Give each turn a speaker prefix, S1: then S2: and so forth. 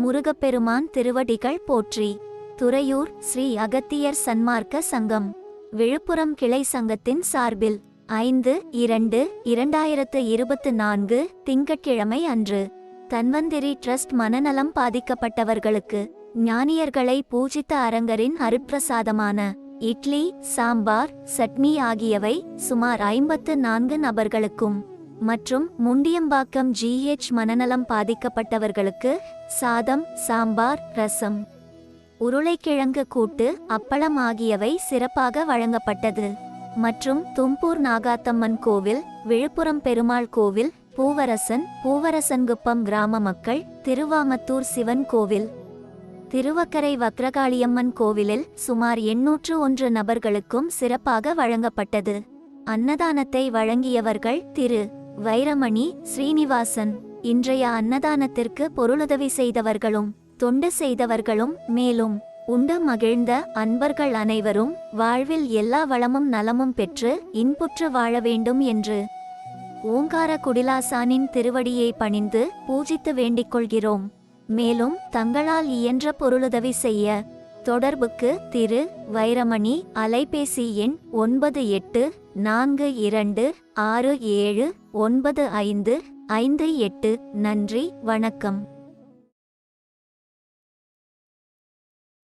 S1: முருகப்பெருமான் திருவடிகள் போற்றி. துறையூர் ஸ்ரீ அகத்தியர் சன்மார்க்க சங்கம். விழுப்புரம் கிளை சங்கத்தின் சார்பில் ஐந்து இரண்டு இரண்டாயிரத்து இருபத்து நான்கு திங்கட்கிழமை அன்று தன்வந்திரி ட்ரஸ்ட் மனநலம் பாதிக்கப்பட்டவர்களுக்கு ஞானியர்களை பூஜித்த அரங்கரின் அருட்பிரசாதமான இட்லி சாம்பார் சட்னி ஆகியவை சுமார் ஐம்பத்து நான்கு நபர்களுக்கும் மற்றும் முண்டியம்பாக்கம் ஜிஹெச் மனநலம் பாதிக்கப்பட்டவர்களுக்கு சாதம் சாம்பார் ரசம் உருளைக்கிழங்கு கூட்டு அப்பளம் ஆகியவை சிறப்பாக வழங்கப்பட்டது. மற்றும் தும்பூர் நாகாத்தம்மன் கோவில் விழுப்புரம் பெருமாள் கோவில் பூவரசன் பூவரசன்குப்பம் கிராம மக்கள் திருவாமத்தூர் சிவன் கோவில். திருவக்கரை வக்ரகாளியம்மன் கோவிலில் சுமார் எண்ணூற்று ஒன்று நபர்களுக்கும் சிறப்பாக வழங்கப்பட்டது. அன்னதானத்தை வழங்கியவர்கள் திரு. வைரமணி ஸ்ரீனிவாசன் இன்றைய அன்னதானத்திற்கு பொருளுதவி செய்தவர்களும் தொண்டு செய்தவர்களும் மேலும் உண்டு மகிழ்ந்த அன்பர்கள் அனைவரும் வாழ்வில் எல்லா வளமும் நலமும் பெற்று இன்புற்று வாழ வேண்டும் என்று ஓங்கார குடிலாசானின் திருவடியை பணிந்து பூஜித்து வேண்டிக் கொள்கிறோம். மேலும் தங்களால் இயன்ற பொருளுதவி செய்ய தொடர்புக்கு திரு வைரமணி அலைபேசி எண் ஒன்பது எட்டு நான்கு இரண்டு ஆறு ஏழு ஒன்பது ஐந்து ஐந்து எட்டு. நன்றி வணக்கம்.